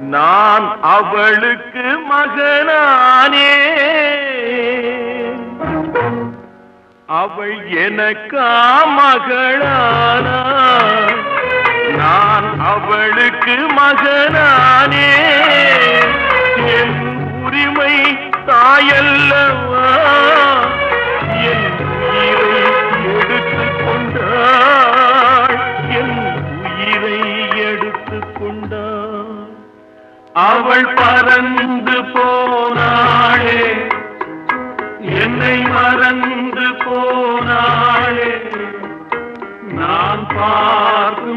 நான் அவளுக்கு மகனானே. அவள் எனக்கா மகளானா. நான் அவளுக்கு மகனானே. என் உரிமை தாயல்லவா? அவள் பறந்து போனாளே. என்னை மறந்து போனாளே. நான் பார்த்து